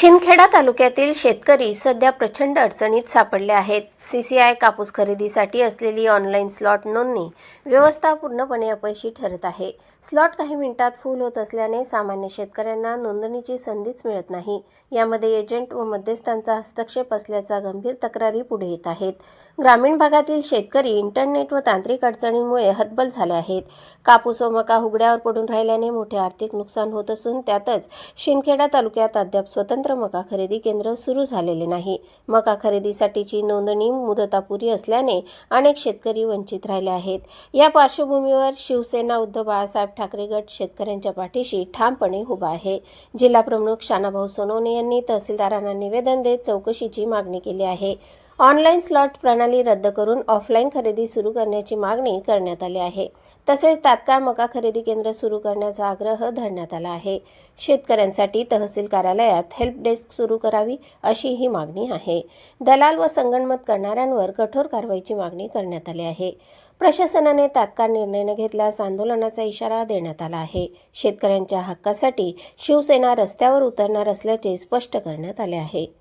शिंदखेडा तालुक्यातील शेतकरी सध्या प्रचंड अडचणीत सापडले आहेत. सीसीआय कापूस खरेदीसाठी असलेली ऑनलाईन स्लॉट नोंदणी व्यवस्था पूर्णपणे अपयशी ठरत आहे. स्लॉट काही मिनिटात फुल होत असल्याने सामान्य शेतकऱ्यांना नोंदणीची संधीच मिळत नाही. यामध्ये एजंट व मध्यस्थांचा हस्तक्षेप असल्याचा गंभीर तक्रारी पुढे येत आहेत. ग्रामीण भागातील शेतकरी इंटरनेट व तांत्रिक अडचणींमुळे हतबल झाले आहेत. कापूस व मका हुगड्यावर पडून राहिल्याने मोठे आर्थिक नुकसान होत असून त्यातच शिंदखेडा तालुक्यात अद्याप स्वतंत्र मका खरेदी केंद्र सुरू झालेले नाही. मका खरेदीसाठीची नोंदणी मुदतापुरी असल्याने अनेक शेतकरी वंचित राहिले आहेत. या पार्श्वभूमीवर शिवसेना उद्धव बाळासाहेब ठाकरे गट शेतकऱ्यांच्या पाठीशी ठामपणे उभा आहे. जिल्हा प्रमुख शानाभाऊ सोनवणे यांनी तहसीलदारांना निवेदन देत चौकशीची मागणी केली आहे. ऑनलाईन स्लॉट प्रणाली रद्द करून ऑफलाईन खरेदी सुरू करण्याची मागणी करण्यात आली आहे. तसेच तात्काळ मका खरेदी केंद्र सुरू करण्याचा आग्रह धरण्यात आला आहे. शेतकऱ्यांसाठी तहसील कार्यालयात हेल्प डेस्क सुरू करावी अशी ही मागणी आहे. दलाल व संगणमत करणाऱ्यांवर कठोर कारवाईची मागणी करण्यात आली आहे. प्रशासनाने तात्काळ निर्णय न घेतल्यास आंदोलनाचा इशारा देण्यात आला आहे. शेतकऱ्यांच्या हक्कासाठी शिवसेना रस्त्यावर उतरणार असल्याचे स्पष्ट करण्यात आले आहे.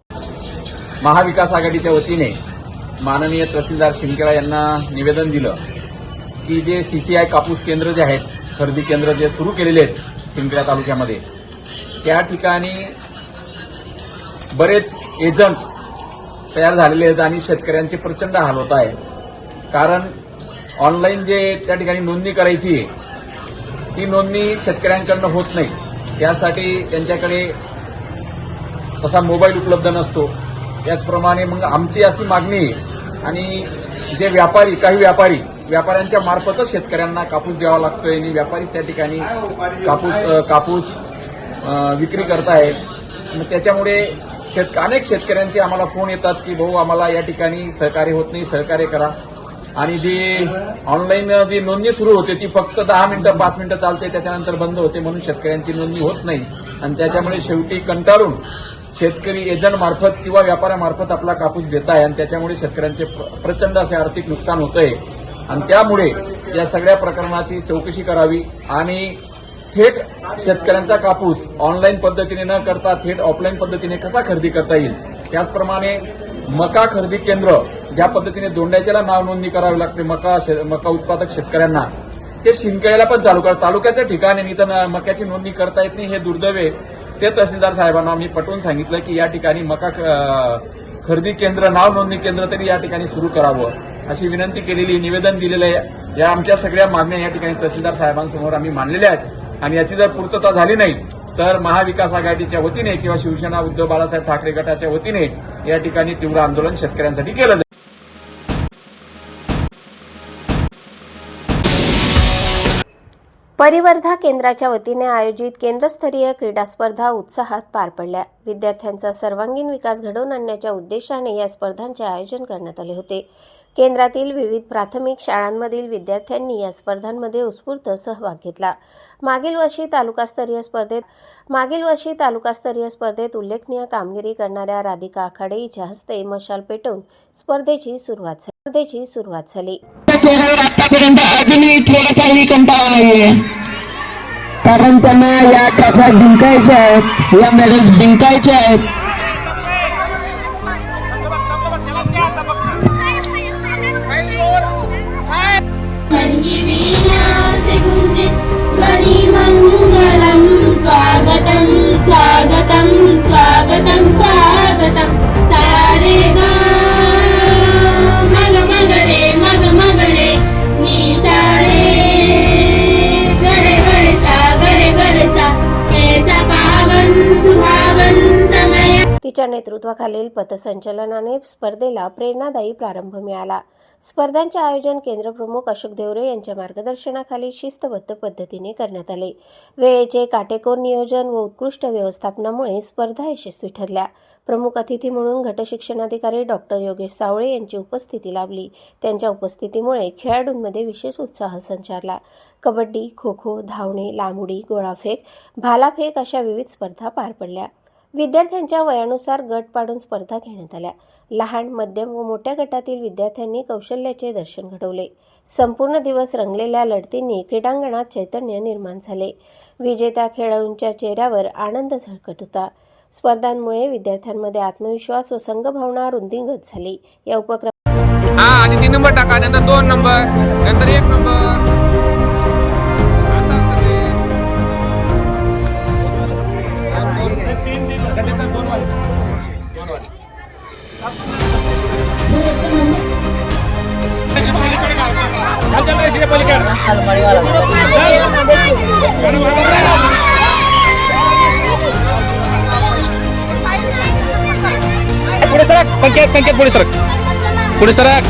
महाविकास आघाडीच्या वतीने माननीय तहसीलदार शिंदखेडा यांना निवेदन दिलं की जे सीसीआय कापूस केंद्र जे आहेत खरेदी केंद्र जे सुरू केलेले आहेत शिंदखेडा तालुक्यामध्ये त्या ठिकाणी बरेच एजंट तयार झालेले आहेत आणि शेतकऱ्यांचे प्रचंड हाल होत आहे कारण ऑनलाईन जे त्या ठिकाणी नोंदणी करायची आहे ती नोंदणी शेतकऱ्यांकडनं होत नाही. त्यासाठी त्यांच्याकडे तसा मोबाईल उपलब्ध नसतो. त्याचप्रमाणे मग आमची अशी मागणी आहे. आणि जे व्यापारी काही व्यापारी व्यापाऱ्यांच्या मार्फतच शेतकऱ्यांना कापूस द्यावा लागतोय आणि व्यापारीच त्या ठिकाणी कापूस कापूस विक्री करतायत मग त्याच्यामुळे शेत अनेक शेतकऱ्यांचे आम्हाला फोन येतात की भाऊ आम्हाला या ठिकाणी सहकार्य होत नाही सहकार्य करा. आणि जी ऑनलाईन जी नोंदणी सुरू होते ती फक्त दहा मिनिटं पाच मिनिटं चालते त्याच्यानंतर बंद होते म्हणून शेतकऱ्यांची नोंदणी होत नाही. आणि त्याच्यामुळे शेवटी कंटाळून शेतकरी एजंट मार्फत किंवा व्यापाऱ्यामार्फत आपला कापूस देत आहे आणि त्याच्यामुळे शेतकऱ्यांचे प्रचंड असे आर्थिक नुकसान होत आहे आणि त्यामुळे या सगळ्या प्रकरणाची चौकशी करावी आणि थेट शेतकऱ्यांचा कापूस ऑनलाईन पद्धतीने न करता थेट ऑफलाईन पद्धतीने कसा खरेदी करता येईल? त्याचप्रमाणे मका खरेदी केंद्र ज्या पद्धतीने दोंड्याच्याला नाव नोंदणी करावी लागते मका शे- मका उत्पादक शेतकऱ्यांना ते शिंदखेड्याला पण चालू करा. तालुक्याच्या ठिकाणी नाही तर मक्याची नोंदणी करता येत नाही हे दुर्दैव आहे. ते तहसीलदार साहेबांना मी पटवून सांगितलं की या ठिकाणी मका खरेदी केंद्र नाव नोंदणी केंद्र तरी या ठिकाणी सुरू करावं अशी विनंती केलेली निवेदन दिलेलं आहे. या आमच्या सगळ्या मागण्या या ठिकाणी तहसीलदार साहेबांसमोर आम्ही मांडलेल्या आहेत. आणि याची जर पूर्तता झाली नाही तर महाविकास आघाडीच्या वतीने किंवा शिवसेना उद्धव बाळासाहेब ठाकरे गटाच्या वतीने या ठिकाणी तीव्र आंदोलन शेतकऱ्यांसाठी केलं परिवर्धा केंद्राच्या वतीने आयोजित केंद्रस्तरीय क्रीडा स्पर्धा उत्साहात पार पडल्या. विद्यार्थ्यांचा सर्वांगीण विकास घडवून आणण्याच्या उद्देशाने या स्पर्धांचे आयोजन करण्यात आले होते. केंद्रातील विविध प्राथमिक शाळांमधील विद्यार्थ्यांनी या स्पर्धांमध्ये उत्स्फूर्त सहभाग घेतला. मागील वर्षी तालुकास्तरीय स्पर्धेत मागील वर्षी तालुकास्तरीय स्पर्धेत उल्लेखनीय कामगिरी करणाऱ्या राधिका आखाडे हिच्या हस्ते मशाल पेटवून स्पर्धेची सुरुवात झाली. स्पर्धेची सुरुवात झाली. त्या चेहऱ्यावर आतापर्यंत अजूनही थोडासाही कंटाळा नाहीये. कारण त्यांना या ट्रॉफ्या जिंकायच्या आहेत या मेडल्स जिंकायच्या आहेत. तिच्या नेतृत्वाखालील पथसंचलनाने स्पर्धेला प्रेरणादायी प्रारंभ मिळाला. स्पर्धांचे आयोजन केंद्रप्रमुख अशोक देवरे यांच्या मार्गदर्शनाखाली शिस्तबद्ध पद्धतीने करण्यात आले. वेळेचे काटेकोर नियोजन व उत्कृष्ट व्यवस्थापनामुळे स्पर्धा यशस्वी ठरल्या. प्रमुख अतिथी म्हणून गटशिक्षणाधिकारी डॉक्टर योगेश सावळे यांची उपस्थिती लाभली. त्यांच्या उपस्थितीमुळे खेळाडूंमध्ये विशेष उत्साह संचारला. कबड्डी खो खो धावणे लांबुडी गोळाफेक भालाफेक अशा विविध स्पर्धा पार पडल्या. विद्यार्थ्यांच्या वयानुसार गट पाडून स्पर्धा घेण्यात आल्या. लहान मध्यम व मोठ्या गटातील विद्यार्थ्यांनी कौशल्याचे दर्शन घडवले. संपूर्ण दिवस रंगलेल्या लढतींनी क्रीडांगणात चैतन्य निर्माण झाले. विजेत्या खेळाडूंच्या चेहऱ्यावर आनंद झळकत होता. स्पर्धांमुळे विद्यार्थ्यांमध्ये आत्मविश्वास व संघभावना रुंदिंगत झाली. या उपक्रम हा तीन नंबर टाका नंतर दोन नंबर नंतर एक number. ya polikar. Polis serak, sengket sengket polis serak, polis serak.